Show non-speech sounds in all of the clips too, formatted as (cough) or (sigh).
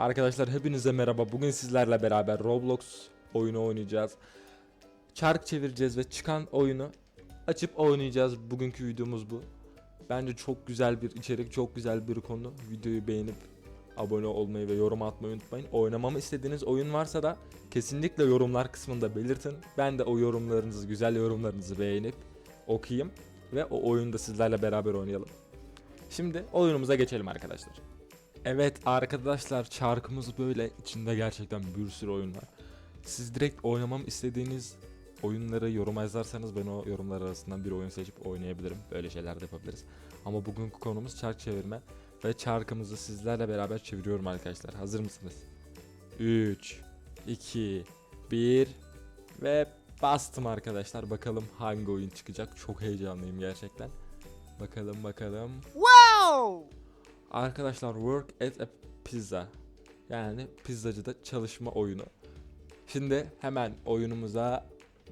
Arkadaşlar hepinize merhaba. Bugün sizlerle beraber Roblox oyunu oynayacağız. Çark çevireceğiz ve çıkan oyunu açıp oynayacağız. Bugünkü videomuz bu. Bence çok güzel bir içerik, çok güzel bir konu. Videoyu beğenip abone olmayı ve yorum atmayı unutmayın. Oynamamı istediğiniz oyun varsa da kesinlikle yorumlar kısmında belirtin. Ben de o yorumlarınızı, güzel yorumlarınızı beğenip okuyayım ve o oyunu da sizlerle beraber oynayalım. Şimdi oyunumuza geçelim arkadaşlar. Evet arkadaşlar çarkımız böyle içinde gerçekten bir sürü oyun var. Siz direkt oynamam istediğiniz oyunları yoruma yazarsanız ben o yorumlar arasından bir oyun seçip oynayabilirim. Böyle şeyler de yapabiliriz. Ama bugünkü konumuz çark çevirme ve çarkımızı sizlerle beraber çeviriyorum arkadaşlar. Hazır mısınız? 3 2 1 ve bastım arkadaşlar. Bakalım hangi oyun çıkacak. Çok heyecanlıyım gerçekten. Bakalım bakalım. Wow! Arkadaşlar work at a pizza. Yani pizzacıda çalışma oyunu. Şimdi hemen oyunumuza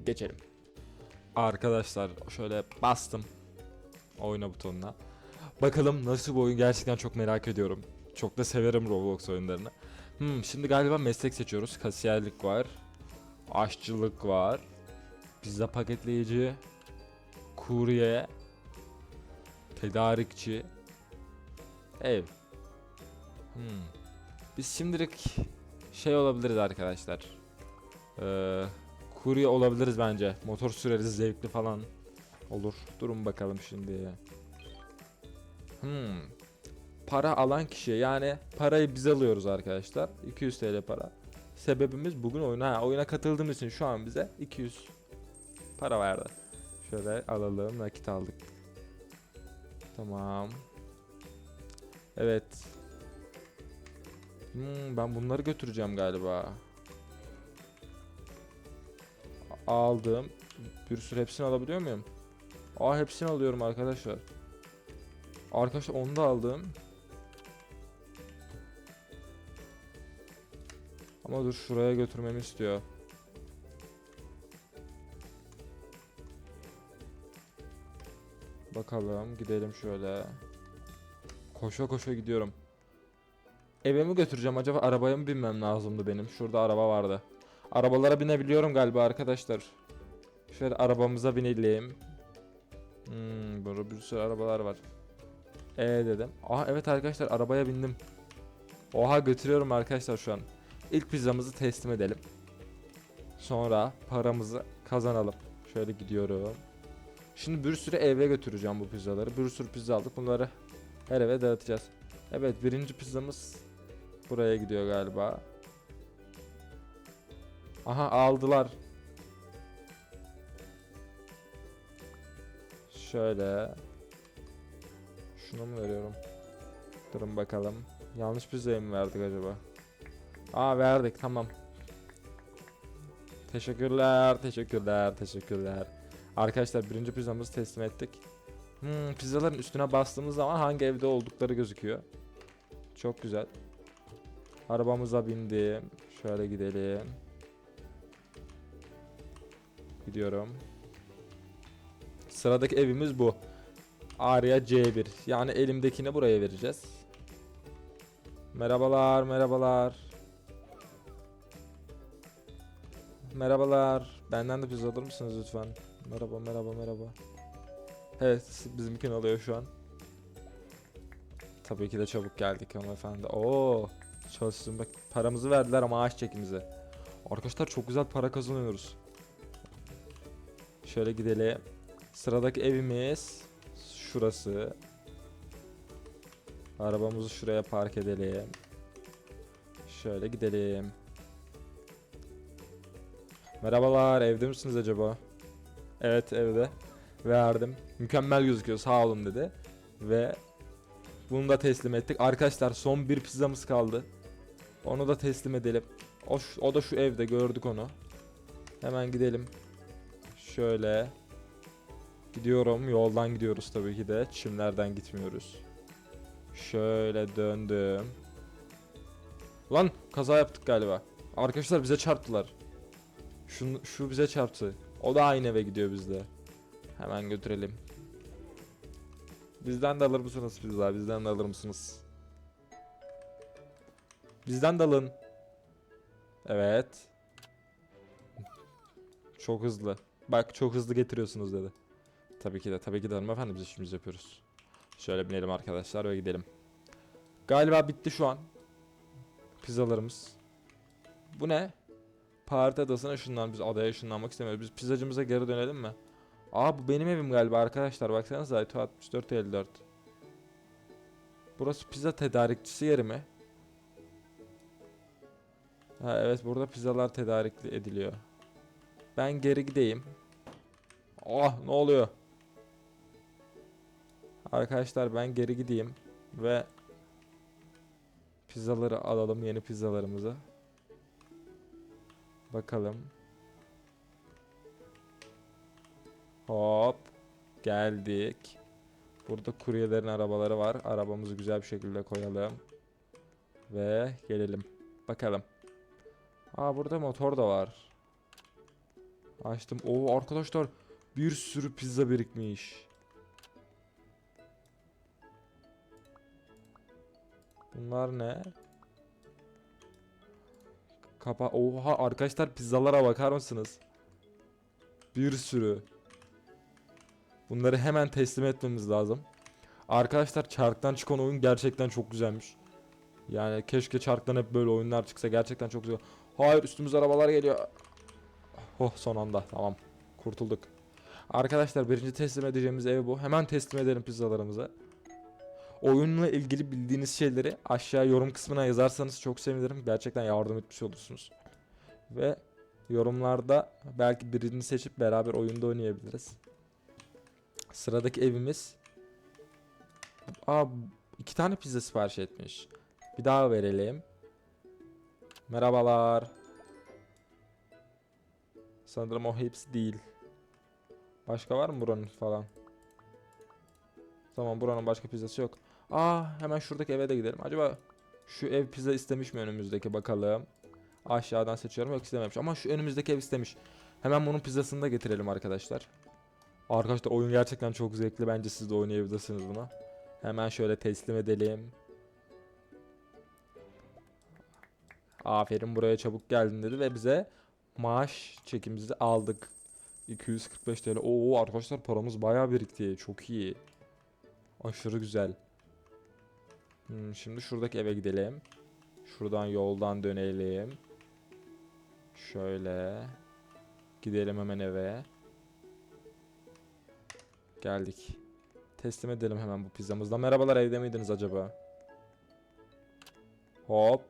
geçelim. Arkadaşlar şöyle bastım oyna butonuna. Bakalım nasıl bir oyun gerçekten çok merak ediyorum. Çok da severim Roblox oyunlarını. Hmm, şimdi galiba meslek seçiyoruz. Kasiyerlik var. Aşçılık var. Pizza paketleyici. Kurye. Tedarikçi. Ev. Hmm. Biz şimdilik şey olabiliriz arkadaşlar. Ee, kurye olabiliriz bence. Motor süreriz zevkli falan olur. Durun bakalım şimdi. Hmm. Para alan kişi yani parayı biz alıyoruz arkadaşlar. 200 TL para. Sebebimiz bugün oyuna ha, oyuna katıldığımız için şu an bize 200 para verdi. Şöyle alalım nakit aldık. Tamam. Evet. Hmm, ben bunları götüreceğim galiba. Aldım. Bir sürü hepsini alabiliyor muyum? Aa hepsini alıyorum arkadaşlar. Arkadaşlar onu da aldım. Ama dur şuraya götürmemi istiyor. Bakalım gidelim şöyle. Koşa koşa gidiyorum. Eve mi götüreceğim acaba arabaya mı binmem lazımdı benim? Şurada araba vardı. Arabalara binebiliyorum galiba arkadaşlar. Şöyle arabamıza binelim. Hmm, burada bir sürü arabalar var. E dedim. Aha evet arkadaşlar arabaya bindim. Oha götürüyorum arkadaşlar şu an. İlk pizzamızı teslim edelim. Sonra paramızı kazanalım. Şöyle gidiyorum. Şimdi bir sürü eve götüreceğim bu pizzaları. Bir sürü pizza aldık. Bunları her eve dağıtacağız. Evet birinci pizzamız buraya gidiyor galiba. Aha aldılar. Şöyle. Şunu mu veriyorum? Durun bakalım. Yanlış pizzayı mı verdik acaba? Aa verdik tamam. Teşekkürler, teşekkürler, teşekkürler. Arkadaşlar birinci pizzamızı teslim ettik. Hmm, pizzaların üstüne bastığımız zaman hangi evde oldukları gözüküyor. Çok güzel. Arabamıza bindim. Şöyle gidelim. Gidiyorum. Sıradaki evimiz bu. Arya C1. Yani elimdekini buraya vereceğiz. Merhabalar, merhabalar. Merhabalar. Benden de pizza alır mısınız lütfen? Merhaba, merhaba, merhaba. Evet, bizimkini alıyor şu an. Tabii ki de çabuk geldik hanımefendi. Oo, çalışsın bak paramızı verdiler ama maaş çekimize. Arkadaşlar çok güzel para kazanıyoruz. Şöyle gidelim. Sıradaki evimiz şurası. Arabamızı şuraya park edelim. Şöyle gidelim. Merhabalar, evde misiniz acaba? Evet, evde. Verdim. Mükemmel gözüküyor, sağ olun dedi. Ve bunu da teslim ettik. Arkadaşlar son bir pizzamız kaldı. Onu da teslim edelim. O, o da şu evde gördük onu. Hemen gidelim. Şöyle. Gidiyorum. Yoldan gidiyoruz tabii ki de. Çimlerden gitmiyoruz. Şöyle döndüm. Lan kaza yaptık galiba. Arkadaşlar bize çarptılar. Şu, şu bize çarptı. O da aynı eve gidiyor bizde. Hemen götürelim. Bizden de alır mısınız pizza? Bizden de alır mısınız? Bizden de alın. Evet. (laughs) Çok hızlı. Bak çok hızlı getiriyorsunuz dedi. Tabii ki de tabii ki de hanımefendi biz işimizi yapıyoruz. Şöyle binelim arkadaşlar ve gidelim. Galiba bitti şu an. Pizzalarımız. Bu ne? Parti adasına ışınlan. Biz adaya ışınlanmak istemiyoruz. Biz pizzacımıza geri dönelim mi? Aa bu benim evim galiba arkadaşlar. Baksanıza Aytu 6454. Burası pizza tedarikçisi yeri mi? Ha evet burada pizzalar tedarik ediliyor. Ben geri gideyim. Oh ne oluyor? Arkadaşlar ben geri gideyim ve pizzaları alalım yeni pizzalarımızı. Bakalım. Hop. Geldik. Burada kuryelerin arabaları var. Arabamızı güzel bir şekilde koyalım. Ve gelelim. Bakalım. Aa burada motor da var. Açtım. Oo arkadaşlar bir sürü pizza birikmiş. Bunlar ne? Kapa Oha arkadaşlar pizzalara bakar mısınız? Bir sürü. Bunları hemen teslim etmemiz lazım. Arkadaşlar çarktan çıkan oyun gerçekten çok güzelmiş. Yani keşke çarktan hep böyle oyunlar çıksa gerçekten çok güzel. Hayır üstümüz arabalar geliyor. Oh son anda tamam kurtulduk. Arkadaşlar birinci teslim edeceğimiz ev bu. Hemen teslim edelim pizzalarımızı. Oyunla ilgili bildiğiniz şeyleri aşağı yorum kısmına yazarsanız çok sevinirim. Gerçekten yardım etmiş olursunuz. Ve yorumlarda belki birini seçip beraber oyunda oynayabiliriz. Sıradaki evimiz. Aa iki tane pizza sipariş etmiş. Bir daha verelim. Merhabalar. Sanırım o hepsi değil. Başka var mı buranın falan? Tamam buranın başka pizzası yok. Aa hemen şuradaki eve de gidelim. Acaba şu ev pizza istemiş mi önümüzdeki bakalım. Aşağıdan seçiyorum yok istememiş. Ama şu önümüzdeki ev istemiş. Hemen bunun pizzasını da getirelim arkadaşlar. Arkadaşlar oyun gerçekten çok zevkli. Bence siz de oynayabilirsiniz bunu. Hemen şöyle teslim edelim. Aferin buraya çabuk geldin dedi ve bize maaş çekimizi aldık. 245 TL. Oo arkadaşlar paramız bayağı birikti. Çok iyi. Aşırı güzel. Hmm, şimdi şuradaki eve gidelim. Şuradan yoldan dönelim. Şöyle. Gidelim hemen eve. Geldik. Teslim edelim hemen bu pizzamızda. Merhabalar evde miydiniz acaba? Hop.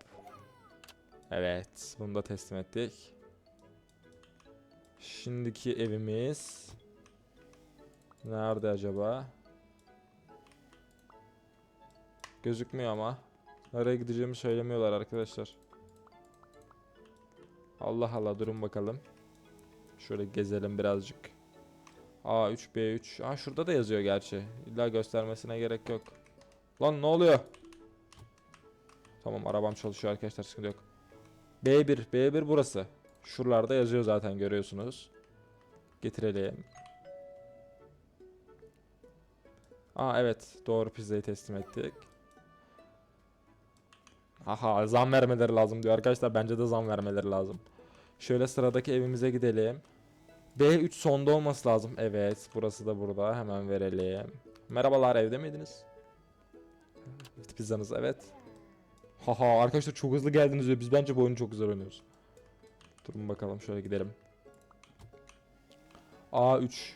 Evet. Bunu da teslim ettik. Şimdiki evimiz. Nerede acaba? Gözükmüyor ama. Nereye gideceğimi söylemiyorlar arkadaşlar. Allah Allah durun bakalım. Şöyle gezelim birazcık. A3 B3. Aa şurada da yazıyor gerçi. İlla göstermesine gerek yok. Lan ne oluyor? Tamam arabam çalışıyor arkadaşlar sıkıntı yok. B1 B1 burası. Şuralarda yazıyor zaten görüyorsunuz. Getirelim. Aa evet doğru pizzayı teslim ettik. Aha zam vermeleri lazım diyor arkadaşlar bence de zam vermeleri lazım. Şöyle sıradaki evimize gidelim. B3 sonda olması lazım. Evet burası da burada hemen verelim. Merhabalar evde miydiniz? Pizzanız evet. Haha arkadaşlar çok hızlı geldiniz. Biz bence bu oyunu çok güzel oynuyoruz. Durun bakalım şöyle gidelim. A3.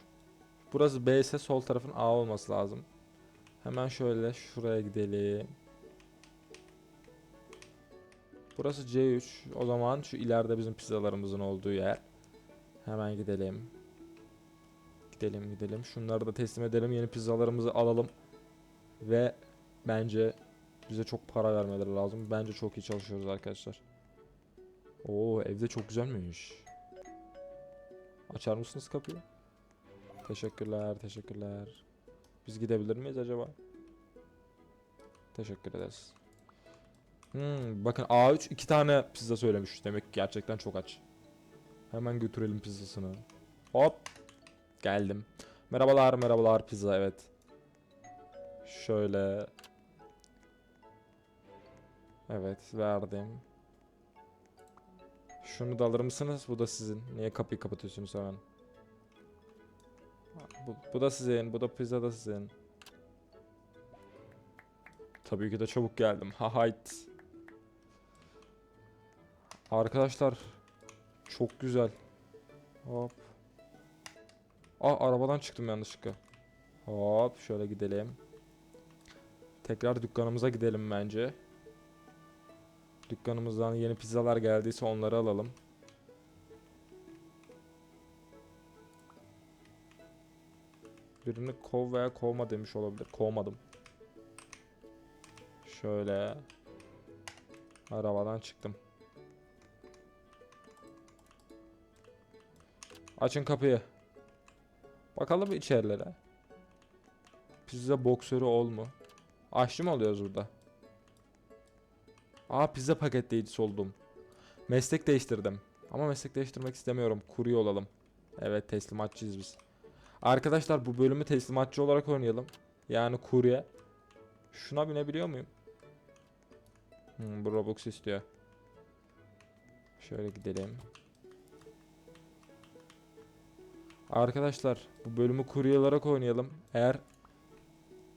Burası B ise sol tarafın A olması lazım. Hemen şöyle şuraya gidelim. Burası C3. O zaman şu ileride bizim pizzalarımızın olduğu yer. Hemen gidelim. Gidelim gidelim. Şunları da teslim edelim. Yeni pizzalarımızı alalım. Ve bence bize çok para vermeleri lazım. Bence çok iyi çalışıyoruz arkadaşlar. Oo evde çok güzelmiş. Açar mısınız kapıyı? Teşekkürler, teşekkürler. Biz gidebilir miyiz acaba? Teşekkür ederiz. Hmm, bakın A3 iki tane pizza söylemiş. Demek ki gerçekten çok aç. Hemen götürelim pizzasını. Hop. Geldim. Merhabalar, merhabalar pizza evet. Şöyle. Evet verdim. Şunu da alır mısınız? Bu da sizin. Niye kapıyı kapatıyorsunuz hemen? Bu, bu da sizin. Bu da pizza da sizin. Tabii ki de çabuk geldim. Ha. Arkadaşlar çok güzel. Hop. Aa arabadan çıktım yanlışlıkla. Hop şöyle gidelim. Tekrar dükkanımıza gidelim bence. Dükkanımızdan yeni pizzalar geldiyse onları alalım. Birini kov veya kovma demiş olabilir. Kovmadım. Şöyle. Arabadan çıktım. Açın kapıyı. Bakalım içerilere. Pizza boksörü ol mu? Aşçı mı oluyoruz burada? Aa pizza paketleyicisi oldum. Meslek değiştirdim. Ama meslek değiştirmek istemiyorum. Kurye olalım. Evet teslimatçıyız biz. Arkadaşlar bu bölümü teslimatçı olarak oynayalım. Yani kurye. Şuna binebiliyor muyum? Hmm, bu Robux istiyor. Şöyle gidelim. Arkadaşlar bu bölümü kurye olarak oynayalım. Eğer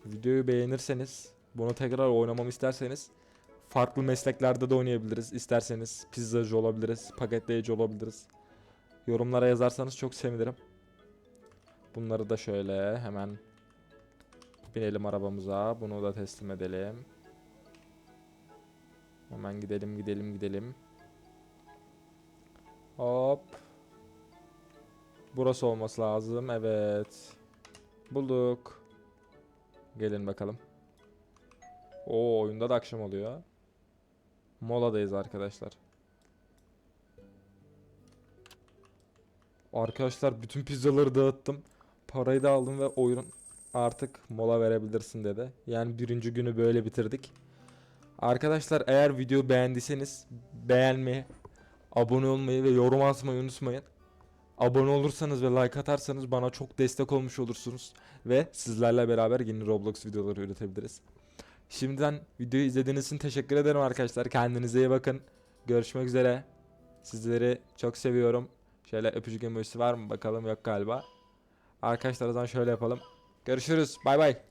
videoyu beğenirseniz bunu tekrar oynamamı isterseniz farklı mesleklerde de oynayabiliriz. İsterseniz pizzacı olabiliriz, paketleyici olabiliriz. Yorumlara yazarsanız çok sevinirim. Bunları da şöyle hemen binelim arabamıza. Bunu da teslim edelim. Hemen gidelim gidelim gidelim. Hop. Burası olması lazım. Evet. Bulduk. Gelin bakalım. O oyunda da akşam oluyor. Moladayız arkadaşlar. Arkadaşlar bütün pizzaları dağıttım. Parayı da aldım ve oyun artık mola verebilirsin dedi. Yani birinci günü böyle bitirdik. Arkadaşlar eğer video beğendiyseniz beğenmeyi, abone olmayı ve yorum atmayı unutmayın. Abone olursanız ve like atarsanız bana çok destek olmuş olursunuz. Ve sizlerle beraber yeni Roblox videoları üretebiliriz. Şimdiden videoyu izlediğiniz için teşekkür ederim arkadaşlar. Kendinize iyi bakın. Görüşmek üzere. Sizleri çok seviyorum. Şöyle öpücük emojisi var mı bakalım yok galiba. Arkadaşlar o zaman şöyle yapalım. Görüşürüz. Bay bay.